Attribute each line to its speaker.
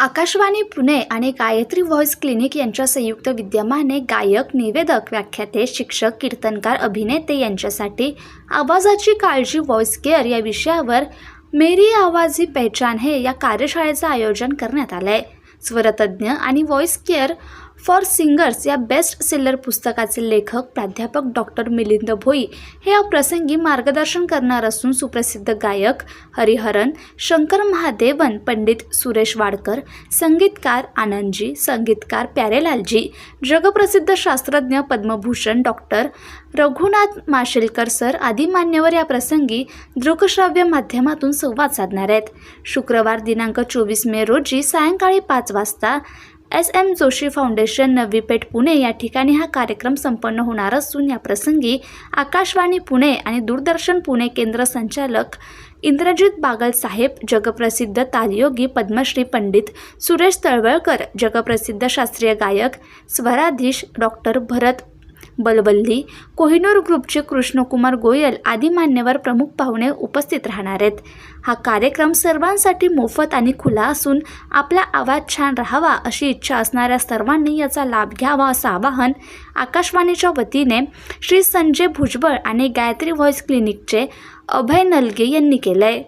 Speaker 1: आकाशवाणी पुणे आणि Gayatri voice clinic यांच्या संयुक्त विद्यमाने गायक निवेदक व्याख्याते शिक्षक कीर्तनकार अभिनेते यांच्यासाठी आवाजाची काळजी व्हॉइस केअर या विषयावर मेरी आवाज ही पहचान हे या कार्यशाळेचं आयोजन करण्यात आलं आहे स्वरतज्ञ आणि व्हॉइस केअर फॉर सिंगर्स या बेस्ट सेलर पुस्तकाचे लेखक प्राध्यापक डॉक्टर मिलिंद भोई हे या प्रसंगी मार्गदर्शन करणार असून सुप्रसिद्ध गायक हरिहरन शंकर महादेवन पंडित सुरेश वाडकर संगीतकार आनंदजी संगीतकार प्यारेलालजी जगप्रसिद्ध शास्त्रज्ञ पद्मभूषण डॉक्टर रघुनाथ माशेलकर सर आदी मान्यवर या प्रसंगी दृकश्राव्य माध्यमातून संवाद साधणार आहेत. शुक्रवार दिनांक चोवीस मे रोजी सायंकाळी पाच वाजता S M Joshi foundation Navi Peth Pune या ठिकाणी हा कार्यक्रम संपन्न होणार असून या प्रसंगी आकाशवाणी पुणे आणि दूरदर्शन पुणे केंद्र संचालक इंद्रजित बागल साहेब जगप्रसिद्ध तालयोगी पद्मश्री पंडित सुरेश तळवळकर जगप्रसिद्ध शास्त्रीय गायक स्वराधीश डॉक्टर भरत बलबल्ली कोहिनूर ग्रुपचे कृष्णकुमार गोयल आदी मान्यवर प्रमुख पाहुणे उपस्थित राहणार आहेत. हा कार्यक्रम सर्वांसाठी मोफत आणि खुला असून आपला आवाज छान राहावा अशी इच्छा असणाऱ्या सर्वांनी याचा लाभ घ्यावा असं आवाहन आकाशवाणीच्या वतीने श्री संजय भुजबळ आणि गायत्री व्हॉइस क्लिनिकचे अभय नलगे यांनी केलं आहे